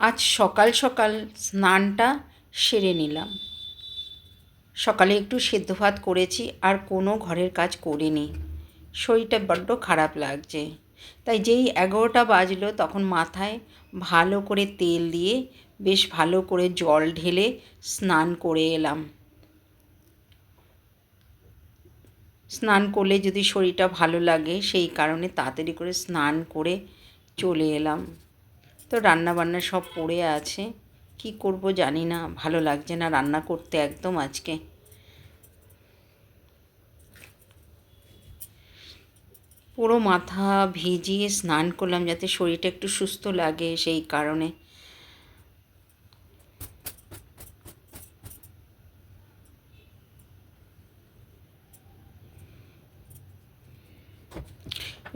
আজ সকাল সকাল স্নানটা সেরে নিলাম। সকালে একটু সেদ্ধ ভাত করেছি, আর কোনো ঘরের কাজ করিনি। শরীরটা বড্ড খারাপ লাগছে। তাই যেই এগারোটা বাজলো, তখন মাথায় ভালো করে তেল দিয়ে বেশ ভালো করে জল ঢেলে স্নান করে এলাম। স্নান করলে যদি শরীরটা ভালো লাগে, সেই কারণে তাড়াতাড়ি করে স্নান করে চলে এলাম। তো রান্না বান্না সব পড়ে আছে। কি করব জানি না, ভালো লাগছে না রান্না করতে একদম আজকে। পুরো মাথা ভিজিয়ে স্নান করলাম যাতে শরীরটা একটু সুস্থ লাগে সেই কারণে।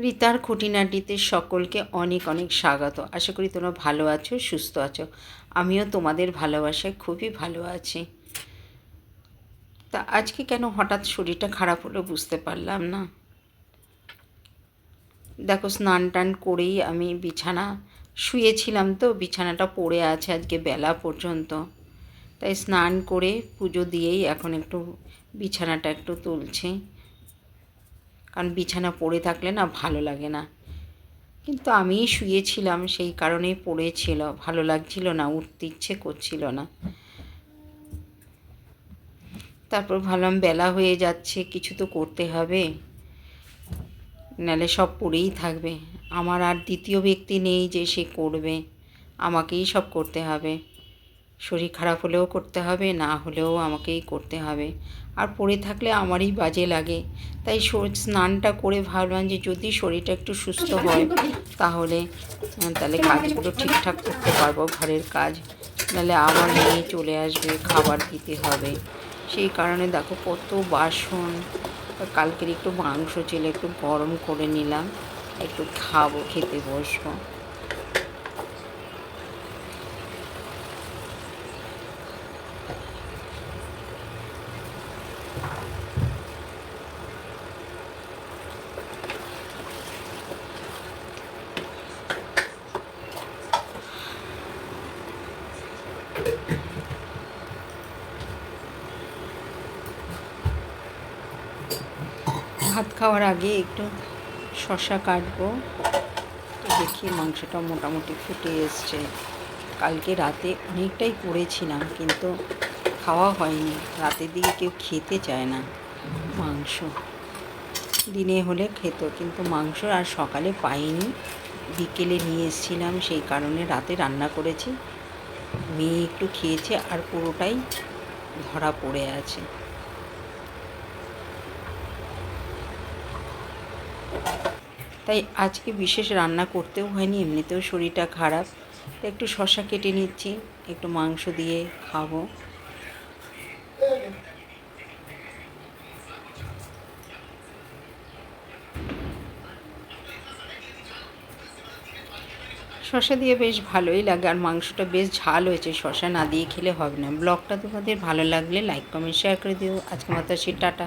রিতার খুঁটিনাটিতে সকলকে অনেক অনেক স্বাগত। আশা করি তোমরা ভালো আছো, সুস্থ আছো। আমিও তোমাদের ভালোবাসায় খুবই ভালো আছি। তা আজকে কেন হঠাৎ শরীরটা খারাপ হলো বুঝতে পারলাম না। দেখো, স্নান টান করেই আমি বিছানা, শুয়েছিলাম তো, বিছানাটা পড়ে আছে আজকে বেলা পর্যন্ত। তাই স্নান করে পুজো দিয়েই এখন একটু বিছানাটা একটু তুলছি। কারণ বিছানা পড়ে থাকলে না ভালো লাগে না। কিন্তু আমি শুয়েছিলাম, সেই কারণেই পড়েছিল। ভালো লাগছিল না, উঠতে ইচ্ছে করছিল না। তারপর ভাবলাম বেলা হয়ে যাচ্ছে, কিছু তো করতে হবে। নালে সব পড়েই থাকবে। আমার আর দ্বিতীয় ব্যক্তি নেই যে সে করবে। আমাকেই সব করতে হবে। শরীর খারাপ হলেও করতে হবে না হলেও আমাকেই করতে হবে। আর পড়ে থাকলে আমারই বাজে লাগে। তাই স্নানটা করে ভাবলাম যে যদি শরীরটা একটু সুস্থ হয় তাহলে তাহলে কাজগুলো ঠিকঠাক করতে পারব ঘরের কাজ। নাহলে আবার নিয়ে চলে আসবে খাবার দিতে হবে। সেই কারণে দেখো কত বাসন কালকের একটু মাংস ছিল একটু গরম করে নিলাম। একটু খাব খেতে বসবো। ভাত খাওয়ার আগে একটু শশা কাটবো। তো দেখি মাংসটা মোটামুটি ফুটে এসছে। কালকে রাতে অনেকটাই করেছিলাম, কিন্তু খাওয়া হয়নি। রাতের দিকে কেউ খেতে চায় না মাংস। দিনে হলে খেত, কিন্তু মাংস আর সকালে পাইনি। বিকেলে নিয়ে এসেছিলাম, সেই কারণে রাতে রান্না করেছি। মেয়ে একটু খেয়েছে আর পুরোটাই ধরা পড়ে আছে। তাই আজকে বিশেষ রান্না করতেও হয়নি, এমনিতেও শরীরটা খারাপ। একটু শশা কেটে নিচ্ছি, একটু মাংস দিয়ে খাব। শশা দিয়ে বেশ ভালোই লাগে আর মাংসটা বেশ ঝাল হয়েছে। শশা না দিয়ে খেলে হবে না। ব্লগটা তোমাদের ভালো লাগলে লাইক কমেন্ট শেয়ার করে দিও। আজকে মাত্র টাটা।